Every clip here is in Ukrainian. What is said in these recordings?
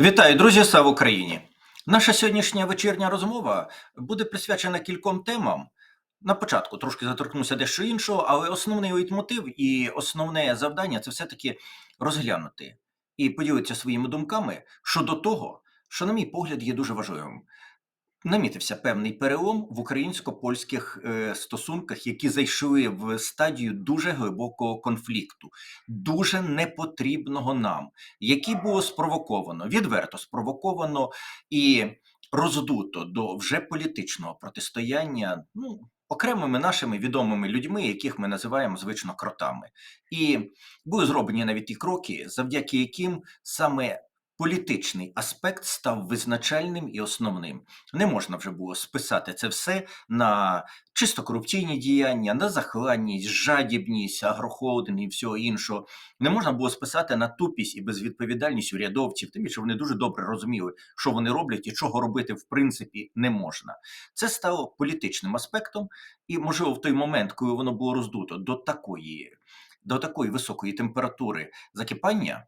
Вітаю, друзі! Слава Україні! Наша сьогоднішня вечірня розмова буде присвячена кільком темам. На початку трошки заторкнуся дещо іншого, але основний лейтмотив і основне завдання це все-таки розглянути і поділитися своїми думками щодо того, що, на мій погляд, є дуже важливим. Намітився певний перелом в українсько-польських е, стосунках, які зайшли в стадію дуже глибокого конфлікту, дуже непотрібного нам, який було спровоковано, відверто спровоковано і роздуто до вже політичного протистояння. Ну, Окремими нашими відомими людьми, яких ми називаємо звично кротами, і були зроблені навіть ті кроки, завдяки яким саме політичний аспект став визначальним і основним. Не можна вже було списати це все на чисто корупційні діяння, на захланність, жадібність, агрохолдинг і всього іншого. Не можна було списати на тупість і безвідповідальність урядовців, тим більше вони дуже добре розуміли, що вони роблять і чого робити в принципі не можна. Це стало політичним аспектом, і можливо в той момент, коли воно було роздуто до такої. До такої високої температури закипання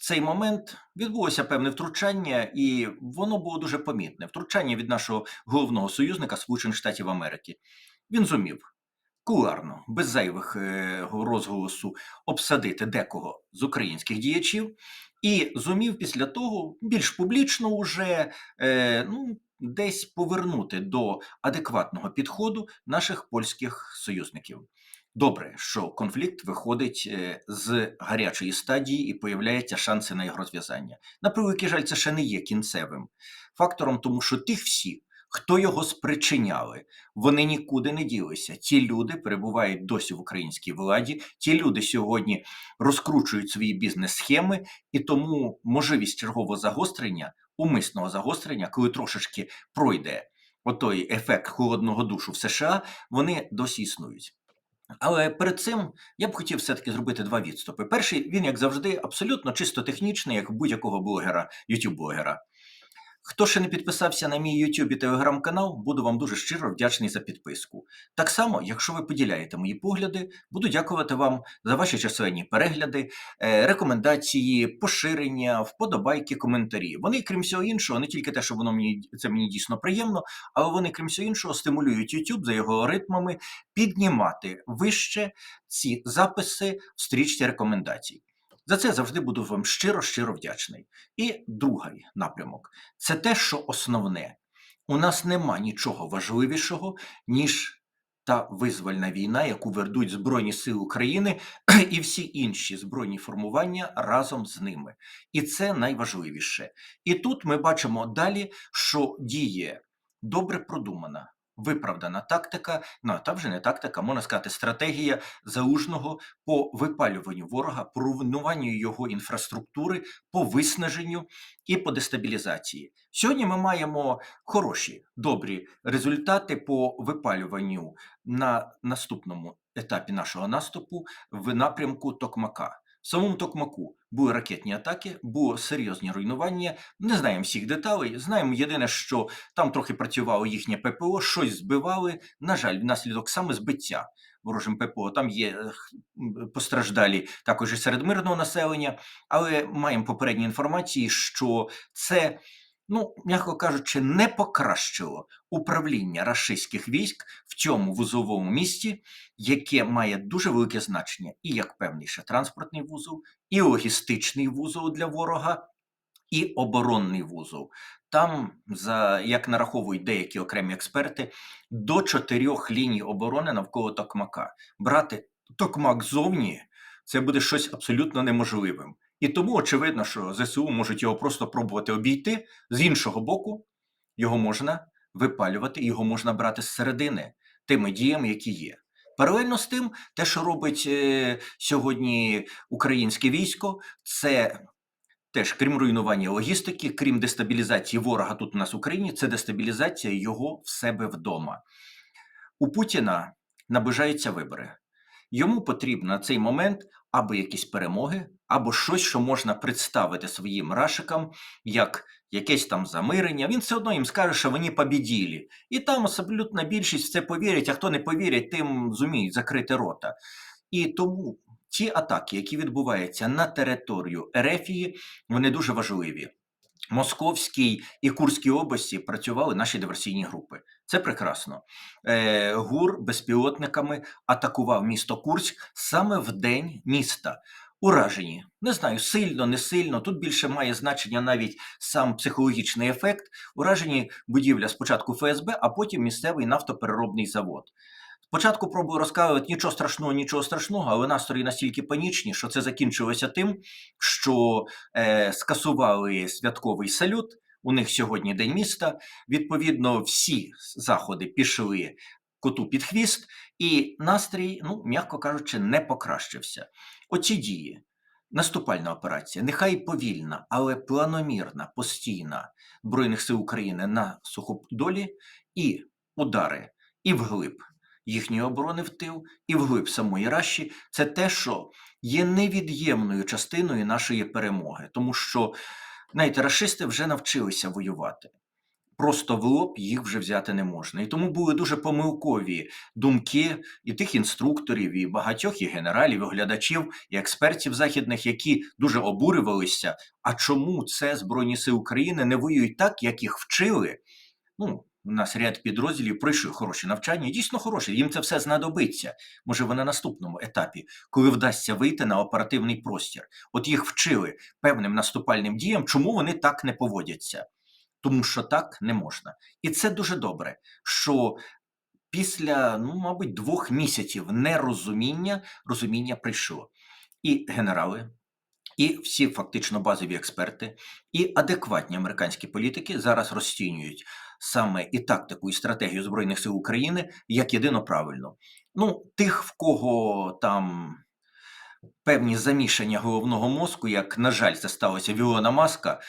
в цей момент відбулося певне втручання, і воно було дуже помітне. Втручання від нашого головного союзника Сполучених Штатів Америки. Він зумів куларно, без зайвих е, розголосу, обсадити декого з українських діячів, і зумів після того більш публічно уже е, ну, десь повернути до адекватного підходу наших польських союзників. Добре, що конфлікт виходить е, з гарячої стадії і появляються шанси на його розв'язання. На превеликий жаль, це ще не є кінцевим фактором, тому що тих всіх, хто його спричиняли, вони нікуди не ділися. Ті люди перебувають досі в українській владі. Ті люди сьогодні розкручують свої бізнес-схеми, і тому можливість чергового загострення, умисного загострення, коли трошечки пройде отой ефект холодного душу в США, вони досі існують. Але перед цим я б хотів все-таки зробити два відступи. Перший він, як завжди, абсолютно чисто технічний, як будь-якого блогера, YouTube-блогера. Хто ще не підписався на мій YouTube і Telegram канал, буду вам дуже щиро вдячний за підписку. Так само, якщо ви поділяєте мої погляди, буду дякувати вам за ваші численні перегляди, е, рекомендації, поширення, вподобайки, коментарі. Вони, крім всього іншого, не тільки те, що воно мені це мені дійсно приємно, але вони, крім всього іншого, стимулюють YouTube за його алгоритмами піднімати вище ці записи в стрічці рекомендацій. За це завжди буду вам щиро-щиро вдячний. І другий напрямок це те, що основне. У нас нема нічого важливішого, ніж та визвольна війна, яку ведуть Збройні Сили України і всі інші збройні формування разом з ними. І це найважливіше. І тут ми бачимо далі, що діє добре продумана виправдана тактика, ну та вже не тактика, можна сказати, стратегія залужного по випалюванню ворога, по руйнуванню його інфраструктури, по виснаженню і по дестабілізації. Сьогодні ми маємо хороші добрі результати по випалюванню на наступному етапі нашого наступу в напрямку Токмака. В самому Токмаку були ракетні атаки, було серйозні руйнування. Не знаємо всіх деталей. Знаємо єдине, що там трохи працювало їхнє ППО, щось збивали. На жаль, внаслідок саме збиття ворожим ППО. Там є постраждалі також і серед мирного населення, але маємо попередні інформації, що це ну, м'яко кажучи, не покращило управління рашистських військ в цьому вузовому місті, яке має дуже велике значення і як певний ще транспортний вузол, і логістичний вузол для ворога, і оборонний вузол. Там, за як нараховують деякі окремі експерти, до чотирьох ліній оборони навколо Токмака. Брати Токмак зовні це буде щось абсолютно неможливим. І тому очевидно, що ЗСУ можуть його просто пробувати обійти. З іншого боку, його можна випалювати, його можна брати з середини тими діями, які є. Паралельно з тим, те, що робить е, сьогодні українське військо, це теж крім руйнування логістики, крім дестабілізації ворога тут у нас в Україні, це дестабілізація його в себе вдома. У Путіна наближаються вибори. Йому потрібно на цей момент або якісь перемоги, або щось, що можна представити своїм рашикам, як якесь там замирення. Він все одно їм скаже, що вони побіділі. І там абсолютна більшість в це повірять, а хто не повірить, тим зуміють закрити рота. І тому ті атаки, які відбуваються на територію Ерефії, вони дуже важливі. Московській і Курській області працювали наші диверсійні групи. Це прекрасно. Е, ГУР безпілотниками атакував місто Курськ саме в день міста. Уражені. Не знаю, сильно, не сильно. Тут більше має значення навіть сам психологічний ефект. Уражені будівля спочатку ФСБ, а потім місцевий нафтопереробний завод. Спочатку пробую розказувати нічого страшного, нічого страшного, але настрої настільки панічні, що це закінчилося тим, що е, скасували святковий салют. У них сьогодні день міста. Відповідно, всі заходи пішли коту під хвіст, і настрій, ну м'яко кажучи, не покращився. Оці дії. Наступальна операція, нехай повільна, але планомірна, постійна Збройних сил України на суходолі і удари і вглиб їхньої оборони в тил, і вглиб самої Раші це те, що є невід'ємною частиною нашої перемоги, тому що знаєте, рашисти вже навчилися воювати. Просто в лоб їх вже взяти не можна. І тому були дуже помилкові думки і тих інструкторів, і багатьох і генералів, і глядачів, і експертів західних, які дуже обурювалися. А чому це Збройні Сили України не воюють так, як їх вчили? Ну, у нас ряд підрозділів пройшли хороші навчання, і дійсно хороші. Їм це все знадобиться. Може, на наступному етапі, коли вдасться вийти на оперативний простір. От їх вчили певним наступальним діям, чому вони так не поводяться тому що так не можна. І це дуже добре, що після, ну, мабуть, двох місяців нерозуміння розуміння прийшло. І генерали, і всі фактично базові експерти, і адекватні американські політики зараз розцінюють саме і тактику, і стратегію Збройних сил України як єдино правильно. Ну, тих, в кого там. Певні замішання головного мозку, як, на жаль, це сталося Вілона Маска,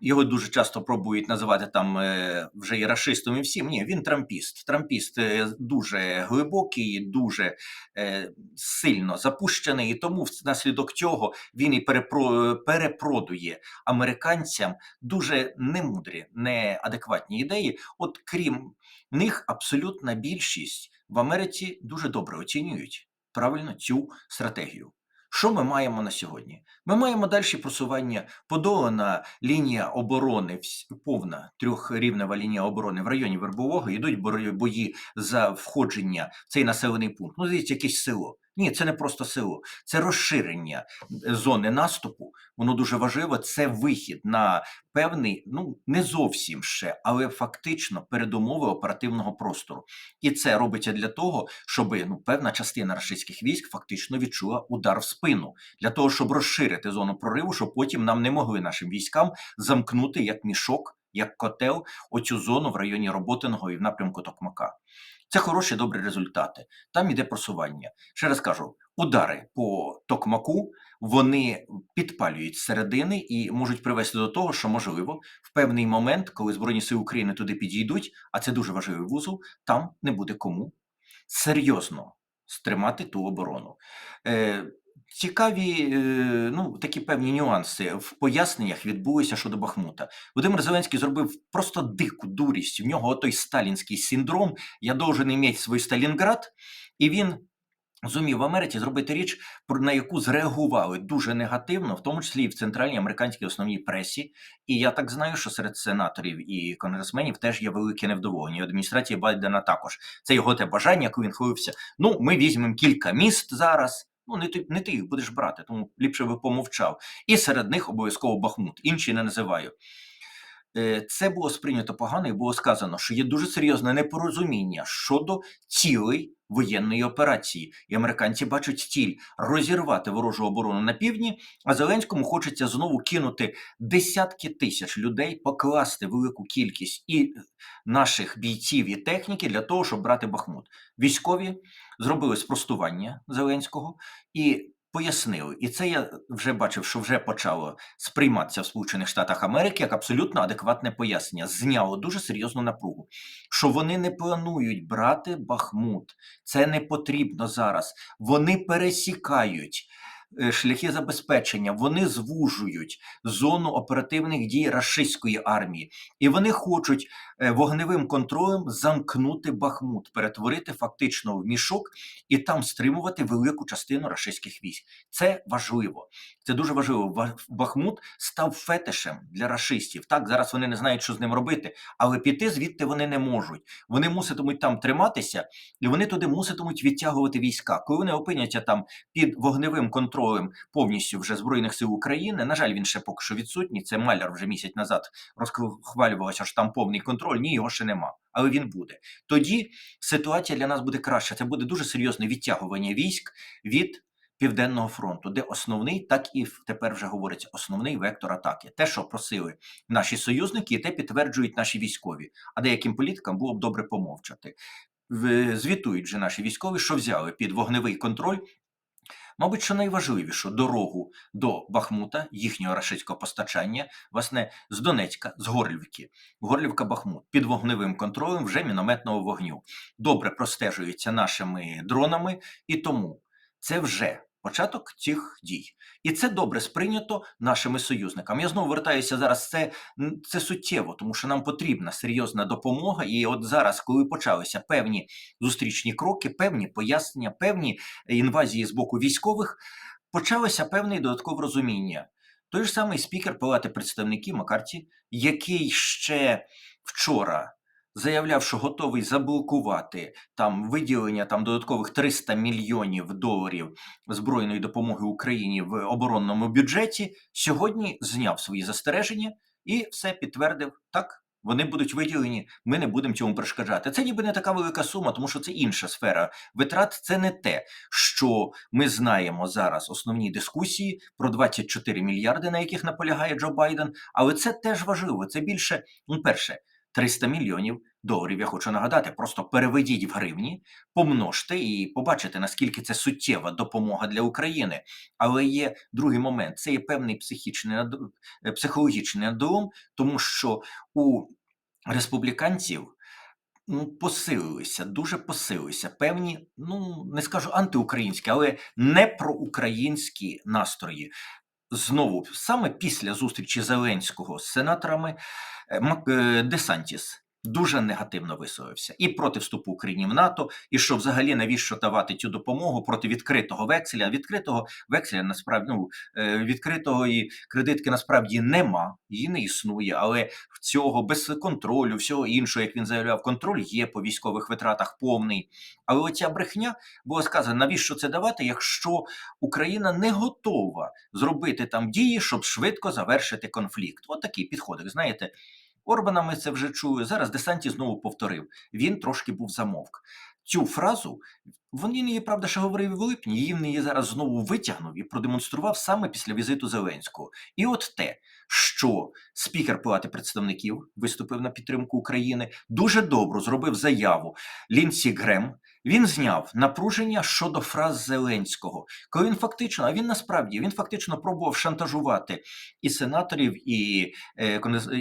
його дуже часто пробують називати там е, вже і расистом, і всім. Ні, він трампіст. Трампіст е, дуже глибокий, дуже е, сильно запущений, і тому внаслідок цього він і перепро, перепродує американцям дуже немудрі, неадекватні ідеї. От крім них, абсолютна більшість в Америці дуже добре оцінюють правильно цю стратегію. Що ми маємо на сьогодні? Ми маємо далі просування подолана лінія оборони, повна трьохрівнева лінія оборони в районі Вербового. Йдуть бої за входження в цей населений пункт. Ну, дивіться, якесь село. Ні, це не просто село, це розширення е, зони наступу. Воно дуже важливо. Це вихід на певний, ну не зовсім ще, але фактично передумови оперативного простору. І це робиться для того, щоб ну певна частина російських військ фактично відчула удар в спину для того, щоб розширити зону прориву, щоб потім нам не могли нашим військам замкнути як мішок. Як котел, оцю зону в районі Роботиного і в напрямку Токмака. Це хороші добрі результати. Там іде просування. Ще раз кажу: удари по токмаку вони підпалюють середини і можуть привести до того, що можливо в певний момент, коли Збройні сили України туди підійдуть, а це дуже важливий вузол, там не буде кому серйозно стримати ту оборону. Е, Цікаві, е, ну такі певні нюанси в поясненнях відбулися щодо Бахмута. Володимир Зеленський зробив просто дику дурість. В нього той сталінський синдром. Я должен іметь свій Сталінград, і він зумів в Америці зробити річ, на яку зреагували дуже негативно, в тому числі і в центральній американській основній пресі. І я так знаю, що серед сенаторів і конгресменів теж є велике невдоволення. Адміністрації Байдена також це його те бажання, коли він хвилився. Ну, ми візьмемо кілька міст зараз. Ну, не ти не ти їх будеш брати, тому ліпше би помовчав. І серед них обов'язково Бахмут. Інші не називаю. Е, це було сприйнято погано і було сказано, що є дуже серйозне непорозуміння щодо цілей воєнної операції, і американці бачать ціль розірвати ворожу оборону на півдні. А Зеленському хочеться знову кинути десятки тисяч людей, покласти велику кількість і наших бійців і техніки для того, щоб брати Бахмут. Військові зробили спростування Зеленського і пояснили, і це я вже бачив, що вже почало сприйматися в Сполучених Штатах Америки як абсолютно адекватне пояснення. Зняло дуже серйозну напругу, що вони не планують брати Бахмут. Це не потрібно зараз. Вони пересікають шляхи забезпечення, вони звужують зону оперативних дій рашистської армії, і вони хочуть е, вогневим контролем замкнути Бахмут, перетворити фактично в мішок і там стримувати велику частину рашистських військ. Це важливо. Це дуже важливо. Ба- Бахмут став фетишем для рашистів. Так, зараз вони не знають, що з ним робити, але піти звідти вони не можуть. Вони муситимуть там триматися, і вони туди муситимуть відтягувати війська. Коли вони опиняться там під вогневим контролем повністю вже збройних сил України. На жаль, він ще поки що відсутній. Це маляр вже місяць назад розхвалювався, що там повний контроль. Ні, його ще нема, але він буде. Тоді ситуація для нас буде краща. Це буде дуже серйозне відтягування військ від. Південного фронту, де основний, так і тепер вже говориться, основний вектор атаки. Те, що просили наші союзники, і те підтверджують наші військові. А деяким політикам було б добре помовчати. Звітують же наші військові, що взяли під вогневий контроль Мабуть, що найважливішу дорогу до Бахмута, їхнього рашистського постачання, власне, з Донецька, з Горлівки, Горлівка Бахмут під вогневим контролем вже мінометного вогню. Добре простежується нашими дронами, і тому це вже початок цих дій. І це добре сприйнято нашими союзниками. Я знову вертаюся зараз. Це, це суттєво, тому що нам потрібна серйозна допомога. І от зараз, коли почалися певні зустрічні кроки, певні пояснення, певні інвазії з боку військових, почалося певне додаткове розуміння. Той ж самий спікер Палати представників Макарті, який ще вчора заявляв, що готовий заблокувати там виділення там додаткових 300 мільйонів доларів збройної допомоги Україні в оборонному бюджеті, сьогодні зняв свої застереження і все підтвердив так. Вони будуть виділені, ми не будемо цьому перешкоджати. Це ніби не така велика сума, тому що це інша сфера витрат. Це не те, що ми знаємо зараз основні дискусії про 24 мільярди, на яких наполягає Джо Байден. Але це теж важливо. Це більше, ну, перше, 300 мільйонів доларів. Я хочу нагадати, просто переведіть в гривні, помножте і побачите, наскільки це суттєва допомога для України. Але є другий момент: це є певний психічний е, психологічний надлом, тому що у республіканців. Ну, посилилися, дуже посилилися певні, ну не скажу антиукраїнські, але не проукраїнські настрої. Знову саме після зустрічі Зеленського з сенаторами е, е, Десантіс дуже негативно висловився і проти вступу України в НАТО, і що взагалі навіщо давати цю допомогу проти відкритого векселя. Відкритого векселя насправді ну, е, відкритої кредитки насправді нема, її не існує, але цього без контролю, всього іншого, як він заявляв, контроль є по військових витратах повний. Але оця брехня було сказано, навіщо це давати, якщо Україна не готова зробити там дії, щоб швидко завершити конфлікт. От такий підходик. Знаєте, Орбана ми це вже чули. Зараз Десанті знову повторив. Він трошки був замовк. Цю фразу він її, правда, ще говорив в липні. Її її зараз знову витягнув і продемонстрував саме після візиту Зеленського. І от те, що спікер Палати представників виступив на підтримку України, дуже добре зробив заяву Лінсі Грем. Він зняв напруження щодо фраз Зеленського, коли він фактично, а він насправді він фактично пробував шантажувати і сенаторів, і, е,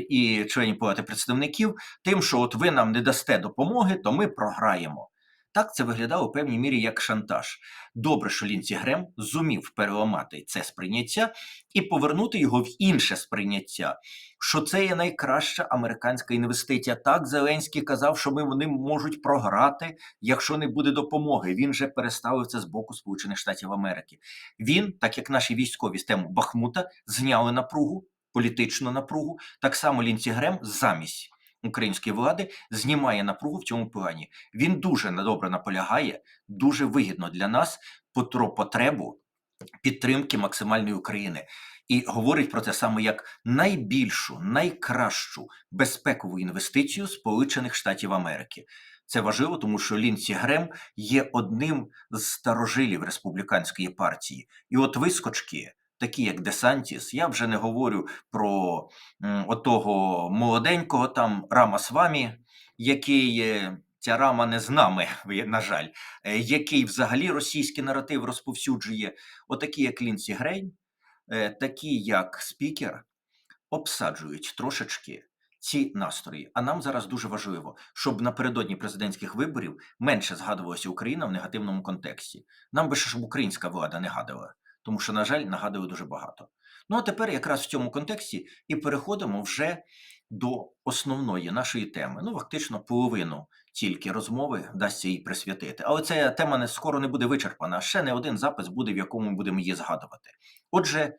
і членів Палати представників тим, що от ви нам не дасте допомоги, то ми програємо. Так це виглядало у певній мірі як шантаж. Добре, що Лінці Грем зумів переламати це сприйняття і повернути його в інше сприйняття, що це є найкраща американська інвестиція. Так, Зеленський казав, що ми вони можуть програти, якщо не буде допомоги. Він же переставив це з боку Сполучених Штатів Америки. Він, так як наші військові з тему Бахмута, зняли напругу, політичну напругу, так само Лінці Грем замість української влади знімає напругу в цьому плані. Він дуже добре наполягає, дуже вигідно для нас про потребу підтримки максимальної України. І говорить про це саме як найбільшу, найкращу безпекову інвестицію Сполучених Штатів Америки. Це важливо, тому що Лінсі Грем є одним з старожилів республіканської партії. І от вискочки, такі як Десантіс, я вже не говорю про отого молоденького там Рама Свамі, який. Ця рама не з нами, на жаль, е, який взагалі російський наратив розповсюджує, отакі, як Лінсі Грейн, е, такі, як спікер, обсаджують трошечки ці настрої. А нам зараз дуже важливо, щоб напередодні президентських виборів менше згадувалася Україна в негативному контексті. Нам би ще щоб українська влада не гадала. Тому що, на жаль, нагадує дуже багато. Ну а тепер якраз в цьому контексті і переходимо вже до основної нашої теми. Ну, фактично, половину тільки розмови вдасться їй присвятити. Але ця тема не скоро не буде вичерпана, ще не один запис буде, в якому ми будемо її згадувати. Отже,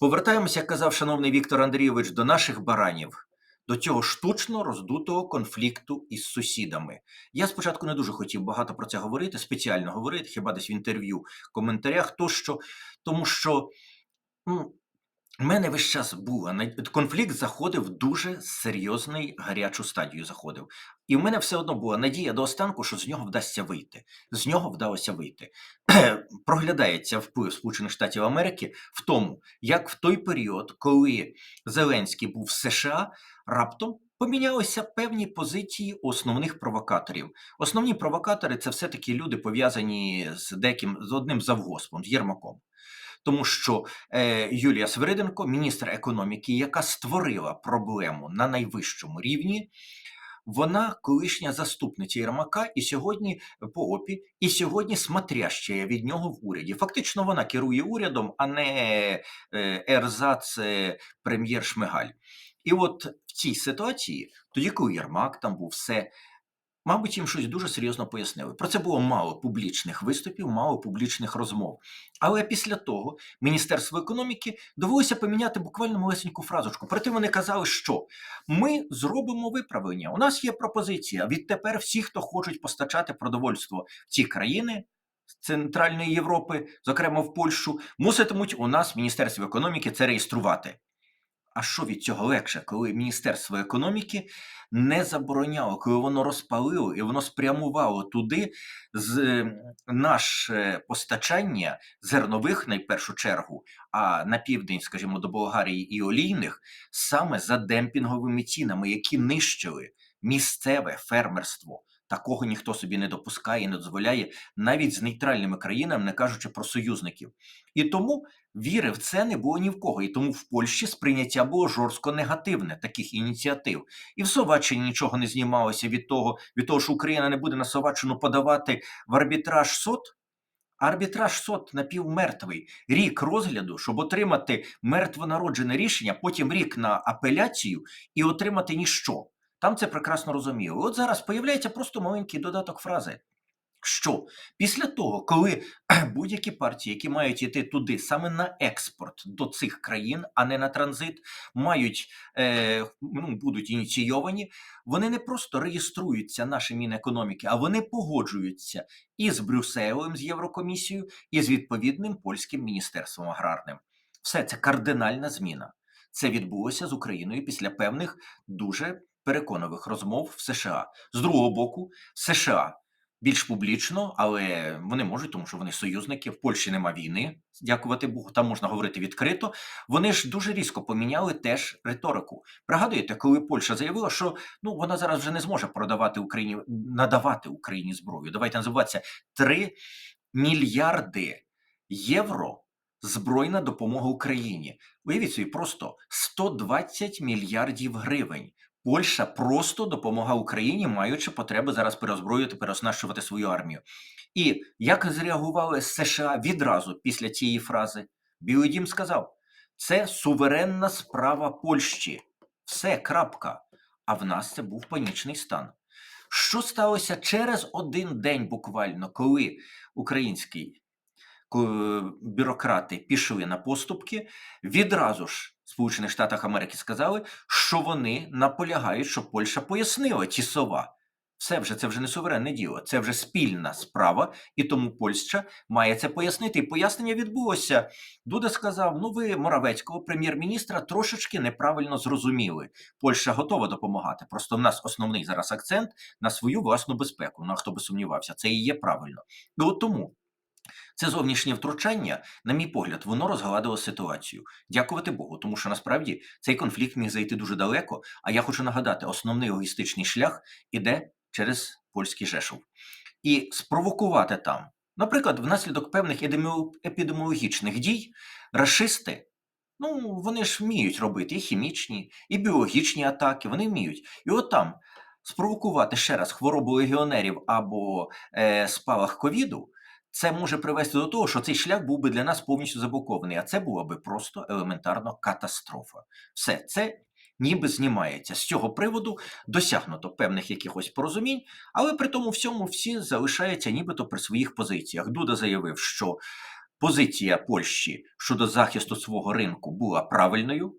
повертаємося, як казав шановний Віктор Андрійович, до наших баранів. До цього штучно роздутого конфлікту із сусідами. Я спочатку не дуже хотів багато про це говорити, спеціально говорити, хіба десь в інтерв'ю, коментарях, тощо, тому що ну, у мене весь час був конфлікт заходив в дуже серйозний гарячу стадію. Заходив, і в мене все одно була надія до останку, що з нього вдасться вийти. З нього вдалося вийти. Проглядається вплив Сполучених Штатів Америки в тому, як в той період, коли Зеленський був в США, раптом. Помінялися певні позиції основних провокаторів. Основні провокатори це все-таки люди пов'язані з деяким з одним завгоспом, з Єрмаком. Тому що е, Юлія Свириденко, міністр економіки, яка створила проблему на найвищому рівні, вона колишня заступниця Єрмака, і сьогодні по ОПІ, і сьогодні смотрящая від нього в уряді. Фактично вона керує урядом, а не е, Ерзац е, прем'єр Шмигаль. І от в цій ситуації, тоді, коли Єрмак там був все. Мабуть, їм щось дуже серйозно пояснили. Про це було мало публічних виступів, мало публічних розмов. Але після того Міністерство економіки довелося поміняти буквально малесеньку фразочку. Проте вони казали, що ми зробимо виправлення. У нас є пропозиція. Відтепер всі, хто хочуть постачати продовольство в ці країни. Центральної Європи, зокрема в Польщу, муситимуть у нас в Міністерстві економіки це реєструвати. А що від цього легше, коли Міністерство економіки не забороняло, коли воно розпалило і воно спрямувало туди з е, наше постачання зернових, найпершу чергу, а на південь, скажімо, до Болгарії і олійних, саме за демпінговими цінами, які нищили місцеве фермерство. Такого ніхто собі не допускає і не дозволяє навіть з нейтральними країнами, не кажучи про союзників. І тому віри в це не було ні в кого. І тому в Польщі сприйняття було жорстко негативне таких ініціатив. І в Словаччині нічого не знімалося від того, від того, що Україна не буде на Словаччину подавати в арбітраж сот. Арбітраж сот напівмертвий. Рік розгляду, щоб отримати мертвонароджене рішення, потім рік на апеляцію і отримати ніщо. Там це прекрасно розуміло. От зараз появляється просто маленький додаток фрази. Що після того, коли будь-які партії, які мають йти туди саме на експорт до цих країн, а не на транзит, мають е, ну, будуть ініційовані, вони не просто реєструються наші Мінекономіки, а вони погоджуються і з Брюсселем, з Єврокомісією, і з відповідним польським міністерством аграрним. Все це кардинальна зміна. Це відбулося з Україною після певних дуже переконливих розмов в США. З другого боку, США більш публічно, але вони можуть, тому що вони союзники. В Польщі нема війни. Дякувати Богу, там можна говорити відкрито. Вони ж дуже різко поміняли теж риторику. Пригадуєте, коли Польща заявила, що ну вона зараз вже не зможе продавати Україні, надавати Україні зброю. Давайте називатися 3 мільярди євро. Збройна допомога Україні. Уявіть собі, просто 120 мільярдів гривень. Польща просто допомагає Україні, маючи потреби зараз переозброювати, переоснащувати свою армію. І як зреагували США відразу після цієї фрази? Білий Дім сказав: це суверенна справа Польщі. Все, крапка. А в нас це був панічний стан. Що сталося через один день буквально, коли український ко- бюрократи пішли на поступки, відразу ж Сполучених Штатах Америки сказали, що вони наполягають, щоб Польща пояснила ті слова. Все вже це вже не суверенне діло, це вже спільна справа, і тому Польща має це пояснити. І пояснення відбулося. Дуда сказав: ну ви Моравецького прем'єр-міністра трошечки неправильно зрозуміли. Польща готова допомагати. Просто в нас основний зараз акцент на свою власну безпеку. Ну а хто би сумнівався, це і є правильно. І от тому це зовнішнє втручання, на мій погляд, воно розгладило ситуацію. Дякувати Богу, тому що насправді цей конфлікт міг зайти дуже далеко. А я хочу нагадати, основний логістичний шлях іде через польський Жешов. І спровокувати там, наприклад, внаслідок певних епідеміологічних дій, рашисти. Ну, вони ж вміють робити і хімічні, і біологічні атаки, вони вміють. І от там спровокувати ще раз хворобу легіонерів або е, спалах ковіду, це може привести до того, що цей шлях був би для нас повністю заблокований, а це була би просто елементарно катастрофа. Все це ніби знімається. З цього приводу досягнуто певних якихось порозумінь, але при тому всьому всі залишаються нібито при своїх позиціях. Дуда заявив, що позиція Польщі щодо захисту свого ринку була правильною,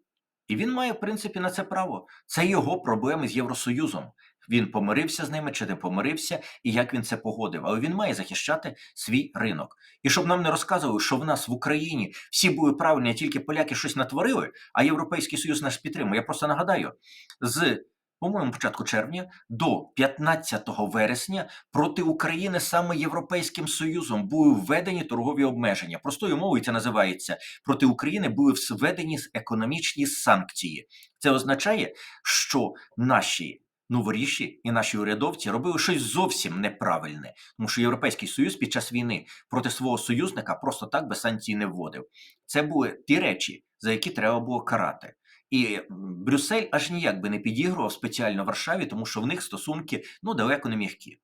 і він має, в принципі, на це право. Це його проблеми з Євросоюзом. Він помирився з ними чи не помирився, і як він це погодив. Але він має захищати свій ринок. І щоб нам не розказували, що в нас в Україні всі були правильні, а тільки поляки щось натворили, а Європейський Союз наш підтримує. Я просто нагадаю, з по-моєму, початку червня до 15 вересня проти України саме Європейським Союзом були введені торгові обмеження. Простою мовою це називається проти України були введені економічні санкції. Це означає, що наші новоріші і наші урядовці робили щось зовсім неправильне, тому що Європейський Союз під час війни проти свого союзника просто так без санкцій не вводив. Це були ті речі, за які треба було карати. І Брюссель аж ніяк би не підігрував спеціально Варшаві, тому що в них стосунки ну далеко не м'які.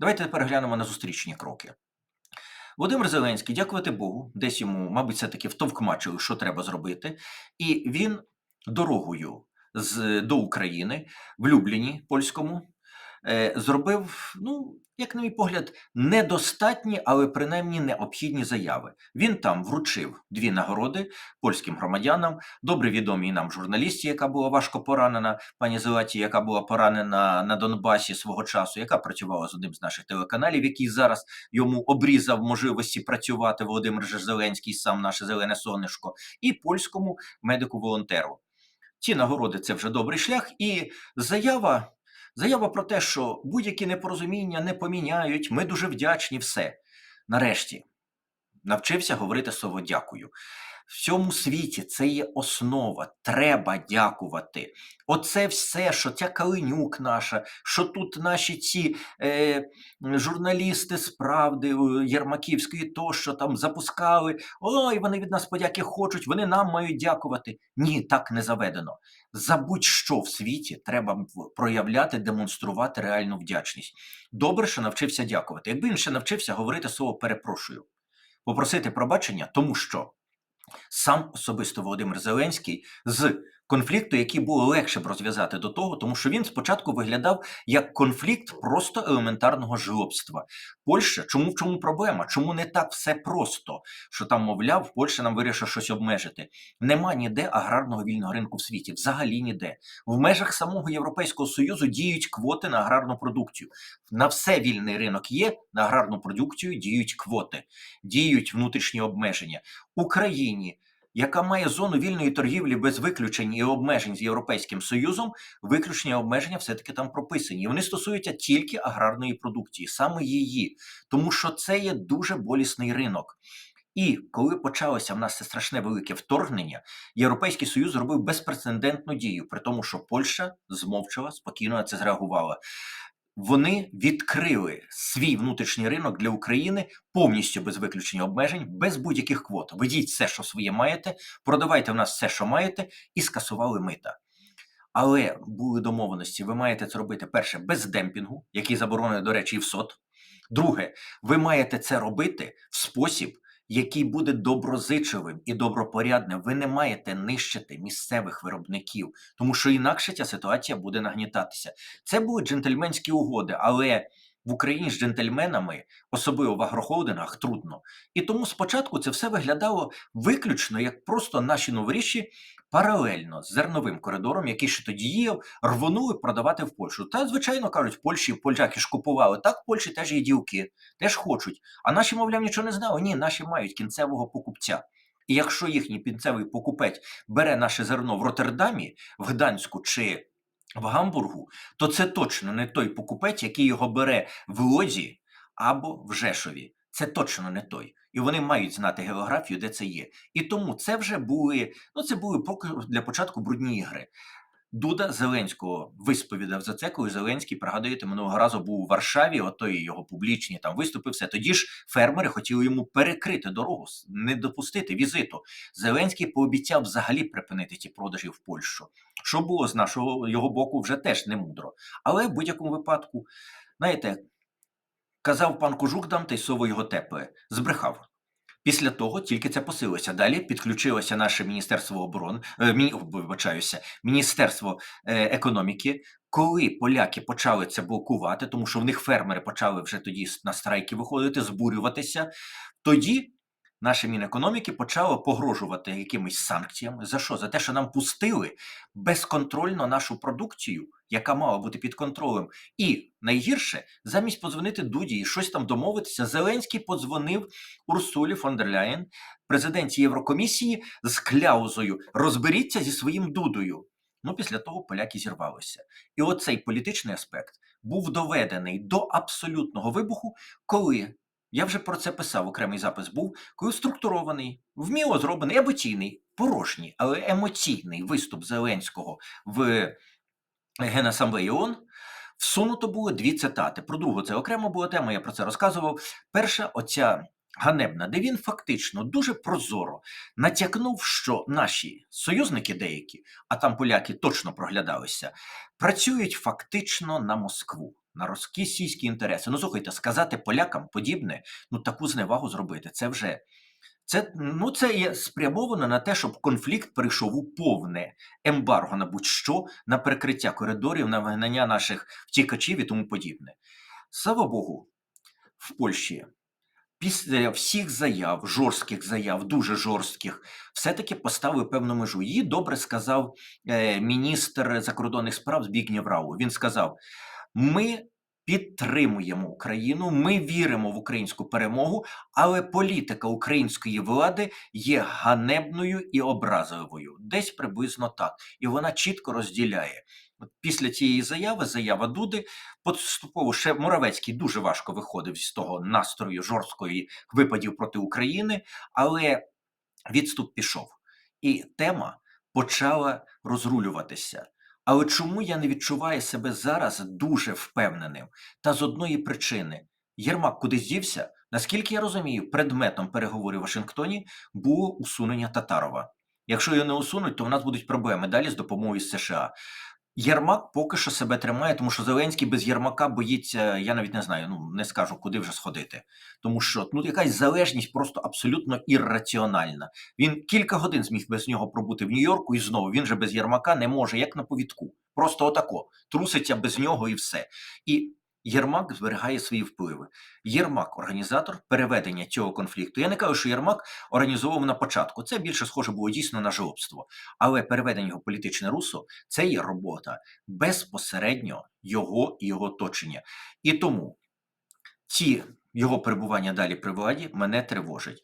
Давайте тепер глянемо на зустрічні кроки. Володимир Зеленський, дякувати Богу, десь йому, мабуть, все-таки втовкмачили, що треба зробити, і він дорогою з, до України в Любліні польському е, зробив, ну, як на мій погляд, недостатні, але принаймні необхідні заяви. Він там вручив дві нагороди польським громадянам, добре відомій нам журналісті, яка була важко поранена, пані Зелаті, яка була поранена на Донбасі свого часу, яка працювала з одним з наших телеканалів, який зараз йому обрізав можливості працювати Володимир Зеленський, сам наше зелене сонечко, і польському медику-волонтеру. Ці нагороди це вже добрий шлях, і заява. Заява про те, що будь-які непорозуміння не поміняють, ми дуже вдячні, все. Нарешті навчився говорити слово дякую. В цьому світі це є основа. Треба дякувати. Оце все, що ця Калинюк наша, що тут наші ці е, журналісти з правди е, Єрмаківської, то що там запускали. Ой, вони від нас подяки хочуть, вони нам мають дякувати. Ні, так не заведено. За будь-що в світі треба проявляти, демонструвати реальну вдячність. Добре, що навчився дякувати. Якби він ще навчився говорити слово перепрошую, попросити пробачення, тому що сам особисто Володимир Зеленський з конфлікту, який було легше б розв'язати до того, тому що він спочатку виглядав як конфлікт просто елементарного жлобства. Польща, чому в чому проблема? Чому не так все просто? Що там, мовляв, Польща нам вирішила щось обмежити? Нема ніде аграрного вільного ринку в світі, взагалі ніде. В межах самого Європейського союзу діють квоти на аграрну продукцію. На все вільний ринок є, на аграрну продукцію діють квоти, діють внутрішні обмеження. Україні яка має зону вільної торгівлі без виключень і обмежень з Європейським Союзом, виключення і обмеження все-таки там прописані. Вони стосуються тільки аграрної продукції, саме її, тому що це є дуже болісний ринок. І коли почалося в нас це страшне велике вторгнення, Європейський Союз зробив безпрецедентну дію, при тому, що Польща змовчала, спокійно на це зреагувала вони відкрили свій внутрішній ринок для України повністю без виключення обмежень, без будь-яких квот. Ведіть все, що своє маєте, продавайте в нас все, що маєте, і скасували мита. Але були домовленості, ви маєте це робити перше без демпінгу, який заборонений, до речі, і в СОТ. Друге, ви маєте це робити в спосіб, який буде доброзичливим і добропорядним. Ви не маєте нищити місцевих виробників, тому що інакше ця ситуація буде нагнітатися. Це були джентльменські угоди, але в Україні з джентльменами, особливо в агрохолдингах, трудно. І тому спочатку це все виглядало виключно як просто наші новоріші паралельно з зерновим коридором, який ще тоді діяв, рвонули продавати в Польщу. Та, звичайно, кажуть, Польщі поляки ж купували. Так, в Польщі теж є ділки, теж хочуть. А наші, мовляв, нічого не знали. Ні, наші мають кінцевого покупця. І якщо їхній кінцевий покупець бере наше зерно в Роттердамі, в Гданську чи в Гамбургу, то це точно не той покупець, який його бере в Лодзі або в Жешові. Це точно не той. І вони мають знати географію, де це є. І тому це вже були, ну це були поки для початку брудні ігри. Дуда Зеленського висповідав за це, коли Зеленський, пригадуєте, минулого разу був у Варшаві, ото і його публічні там виступи. Все тоді ж фермери хотіли йому перекрити дорогу, не допустити візиту. Зеленський пообіцяв взагалі припинити ті продажі в Польщу. Що було з нашого його боку вже теж не мудро. Але в будь-якому випадку, знаєте, Казав пан Кожух дам та й сово його тепе. Збрехав. Після того тільки це посилося. Далі підключилося наше міністерство оборони, е, вибачаюся, міністерство е, економіки. Коли поляки почали це блокувати, тому що в них фермери почали вже тоді на страйки виходити, збурюватися, тоді наше Мінекономіки почало погрожувати якимись санкціями. За що? За те, що нам пустили безконтрольно нашу продукцію, яка мала бути під контролем. І найгірше, замість подзвонити Дуді і щось там домовитися, Зеленський подзвонив Урсулі фон дер Ляєн, президенті Єврокомісії, з кляузою розберіться зі своїм дудою. Ну, після того поляки зірвалися. І оцей політичний аспект був доведений до абсолютного вибуху, коли я вже про це писав, окремий запис був, коли структурований, вміло зроблений, емоційний, порожній, але емоційний виступ Зеленського в Генасамблеї ООН всунуто було дві цитати. Про другу це окремо була тема, я про це розказував. Перша, оця ганебна, де він фактично дуже прозоро натякнув, що наші союзники деякі, а там поляки точно проглядалися, працюють фактично на Москву. На російські інтереси. Ну, слухайте, сказати полякам подібне, ну таку зневагу зробити, це вже це, ну, це є спрямовано на те, щоб конфлікт перейшов у повне ембарго на будь-що, на перекриття коридорів, на вигнання наших втікачів і тому подібне. Слава Богу, в Польщі після всіх заяв, жорстких заяв, дуже жорстких, все-таки поставили певну межу. Її добре сказав е, міністр закордонних справ Збігнєв Рау. Він сказав: ми підтримуємо Україну, ми віримо в українську перемогу, але політика української влади є ганебною і образливою. Десь приблизно так. І вона чітко розділяє. Після цієї заяви, заява Дуди, поступово ще Моравецький дуже важко виходив з того настрою жорсткої випадів проти України, але відступ пішов. І тема почала розрулюватися. Але чому я не відчуваю себе зараз дуже впевненим? Та з одної причини Єрмак кудись дівся, наскільки я розумію, предметом переговорів у Вашингтоні було усунення Татарова. Якщо його не усунуть, то в нас будуть проблеми далі з допомогою США. Єрмак поки що себе тримає, тому що Зеленський без Єрмака боїться, я навіть не знаю, ну не скажу, куди вже сходити. Тому що ну якась залежність просто абсолютно ірраціональна. Він кілька годин зміг без нього пробути в Нью-Йорку, і знову він же без Єрмака не може, як на повідку. Просто отако труситься без нього і все. І Єрмак зберігає свої впливи. Єрмак організатор переведення цього конфлікту. Я не кажу, що Єрмак організовував на початку. Це більше схоже було дійсно на жлобство. Але переведення його політичне русло це є робота безпосередньо його і його оточення. І тому ці його перебування далі при владі мене тривожить.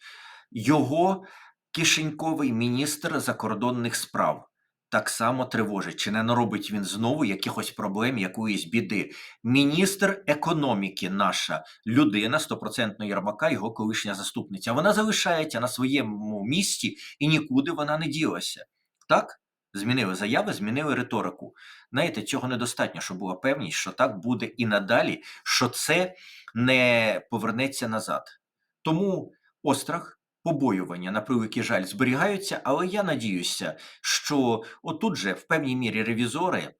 Його кишеньковий міністр закордонних справ так само тривожить. Чи не наробить він знову якихось проблем, якоїсь біди? Міністр економіки, наша людина, стопроцентно Єрмака, його колишня заступниця. Вона залишається на своєму місці і нікуди вона не ділася. Так? Змінили заяви, змінили риторику. Знаєте, цього недостатньо, щоб була певність, що так буде і надалі, що це не повернеться назад. Тому острах, побоювання, на превеликий жаль, зберігаються, але я надіюся, що отут же в певній мірі ревізори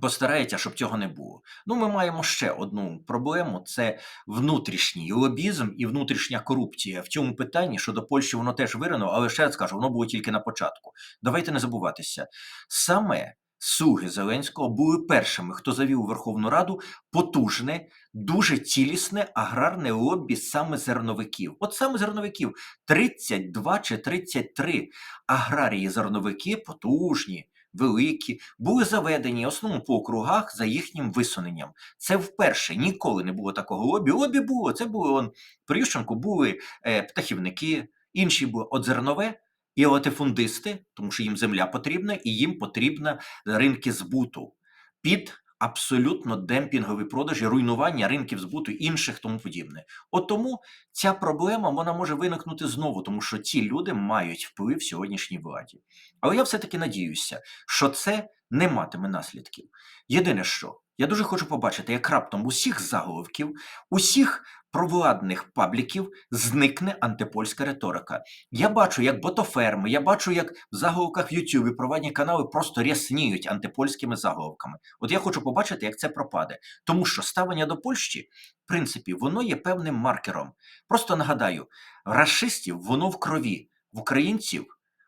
постараються, щоб цього не було. Ну, ми маємо ще одну проблему: це внутрішній лобізм і внутрішня корупція. В цьому питанні щодо Польщі воно теж виринуло, але ще раз кажу, воно було тільки на початку. Давайте не забуватися. Саме слуги Зеленського були першими, хто завів у Верховну Раду потужне, дуже цілісне аграрне лоббі саме зерновиків. От саме зерновиків 32 чи 33 аграрії зерновики потужні. Великі були заведені основно по округах за їхнім висуненням. Це вперше ніколи не було такого лобі. Лобі було це були он при Ющенку були е, птахівники, інші були от зернове і латифундисти, тому що їм земля потрібна, і їм потрібна ринки збуту під абсолютно демпінгові продажі, руйнування ринків збуту інших тому подібне. От тому ця проблема вона може виникнути знову, тому що ці люди мають вплив сьогоднішній владі. Але я все-таки надіюся, що це не матиме наслідків. Єдине що. Я дуже хочу побачити, як раптом усіх заголовків, усіх провладних пабліків зникне антипольська риторика. Я бачу, як ботоферми, я бачу, як в заголовках в Ютубі провладні канали просто рясніють антипольськими заголовками. От я хочу побачити, як це пропаде. Тому що ставлення до Польщі, в принципі, воно є певним маркером. Просто нагадаю, расистів воно в крові, в українців.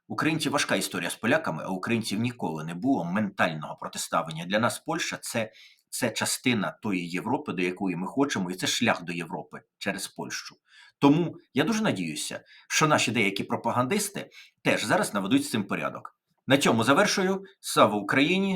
Українців важка історія з поляками, а українців ніколи не було ментального протиставлення. Для нас Польща це, це частина тої Європи, до якої ми хочемо, і це шлях до Європи через Польщу. Тому я дуже надіюся, що наші деякі пропагандисти теж зараз наведуть з цим порядок. На цьому завершую. Слава Україні!